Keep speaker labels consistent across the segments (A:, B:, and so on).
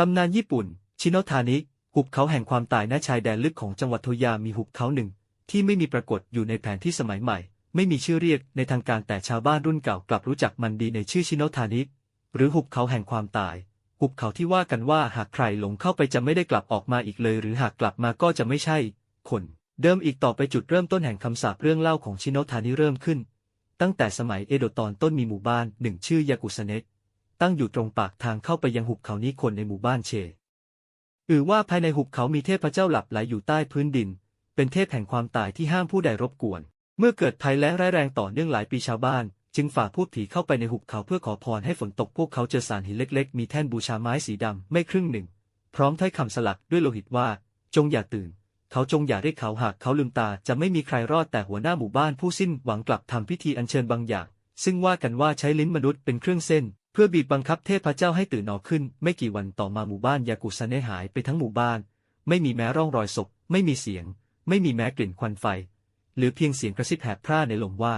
A: ตำนานญี่ปุ่น ชิโนทานิ หุบเขาแห่งความตายณชายแดนลึกของจังหวัดโทยามีหุบเขาหนึ่ง ที่ไม่มีปรากฏอยู่ในแผนที่สมัยใหม่ ไม่มีชื่อเรียกในทางการแต่ชาวบ้านรุ่นเก่ากลับรู้จักมันดีในชื่อชิโนทานิ หรือหุบเขาแห่งความตาย หุบเขาที่ว่ากันว่าหากใครหลงเข้าไปจะไม่ได้กลับออกมาอีกเลย หรือหากกลับมาก็จะไม่ใช่ คน เดิมอีกต่อไปจุดเริ่มต้นแห่งคำสาปเรื่องเล่าของชิโนทานิเริ่มขึ้น ตั้งแต่สมัยเอโดะตอนต้นมีหมู่บ้านหนึ่งชื่อยากุสเนะ ตั้งอยู่ตรงปากทางเข้าไปยังหุบเขานี้คนในหมู่บ้านเชอือว่าภายในหุบเขามีเทพเจ้าหลับไหลอยู่ใต้พื้นดิน เป็นเทพแห่งความตายที่ห้ามผู้ใดรบกวน เมื่อเกิดภัยแล้งร้ายแรงต่อเนื่องหลายปีชาวบ้าน จึงฝ่าพูดผีเข้าไปในหุบเขาเพื่อขอพรให้ฝนตกพวกเขาเจอสารหินเล็ก ๆ มีแท่นบูชาไม้สีดำไม่ครึ่งหนึ่ง พร้อมถ้อยคำสลักด้วยโลหิตว่า จงอย่าตื่น เขาจงอย่าเรียกเขาหากเขาลืมตาจะไม่มีใครรอดแต่หัวหน้าหมู่บ้านผู้สิ้นหวังกลับทำพิธีอัญเชิญบางอย่าง ซึ่งว่ากันว่าใช้ลิ้นมนุษย์เป็นเครื่องเส้น เพื่อบีบบังคับเทพเจ้าให้ตื่นนอนขึ้น ไม่กี่วันต่อมาหมู่บ้านยากุสเนะหายไปทั้งหมู่บ้าน ไม่มีแม้ร่องรอยศพ ไม่มีเสียง ไม่มีแม้กลิ่นควันไฟ หรือเพียงเสียงกระซิบแหบพร่าในลมว่า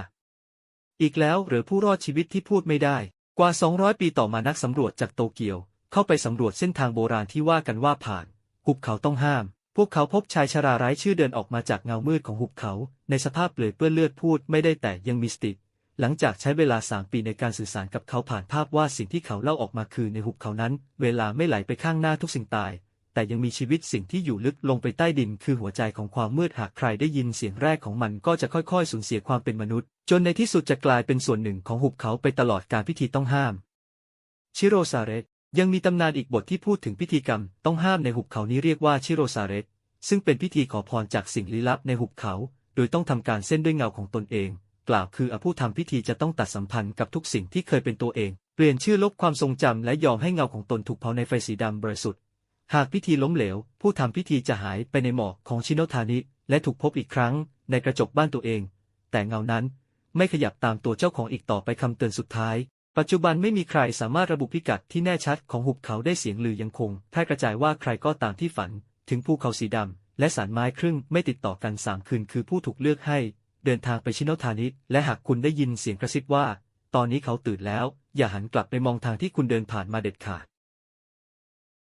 A: อีกแล้วหรือผู้รอดชีวิตที่พูดไม่ได้ กว่า 200 ปีต่อมานักสำรวจจากโตเกียว เข้าไปสำรวจเส้นทางโบราณที่ว่ากันว่าผ่านหุบเขาต้องห้าม พวกเขาพบชายชราไร้ชื่อเดินออกมาจากเงามืดของหุบเขา ในสภาพเปลือยเปื้อนเลือดพูดไม่ได้แต่ยังมีสติ หลังจากใช้เวลาสามปีในการสื่อสารกับเขาผ่านภาพว่าสิ่งที่เขาเล่าออกมาคือในหุบเขานั้น เวลาไม่ไหลไปข้างหน้าทุกสิ่งตาย แต่ยังมีชีวิตสิ่งที่อยู่ลึกลงไปใต้ดิน คือหัวใจของความมืดหากใครได้ยินเสียงแรกของมันก็จะค่อยๆ สูญเสียความเป็นมนุษย์ จนในที่สุดจะกลายเป็นส่วนหนึ่งของหุบเขาไปตลอดการพิธีต้องห้าม ชิโรซาเรตยังมีตำนานอีกบทที่พูดถึงพิธีกรรมต้องห้ามในหุบเขานี้เรียกว่าชิโรซาเรตซึ่งเป็นพิธีขอพรจากสิ่งลี้ลับในหุบเขา โดยต้องทำการเส้นด้วยเงาของตนเอง กล่าวคืออผู้ทำพิธีจะต้องตัดสัมพันธ์กับทุกสิ่งที่เคยเป็นตัวเอง เปลี่ยนชื่อลบความทรงจำและยอมให้เงาของตนถูกเผาในไฟสีดำบริสุทธิ์ หากพิธีล้มเหลว ผู้ทำพิธีจะหายไปในหมอกของชิโนทานิ และถูกพบอีกครั้ง ในกระจกบ้านตัวเอง แต่เงานั้น ไม่ขยับตามตัวเจ้าของอีกต่อไปคำเตือนสุดท้าย ปัจจุบันไม่มีใครสามารถระบุพิกัดที่แน่ชัดของหุบเขาได้เสียงลือยังคงแพร่กระจายว่าใครก็ตามที่ฝัน ถึงภูเขาสีดำและสารไม้ครึ่งไม่ติดต่อกันสามคืนคือผู้ถูกเลือกให้ เดินทางไปชิโนทานิและหากคุณได้ยินเสียงกระซิบว่า ตอนนี้เขาตื่นแล้ว อย่าหันกลับไปมองทางที่คุณเดินผ่านมาเด็ดขาด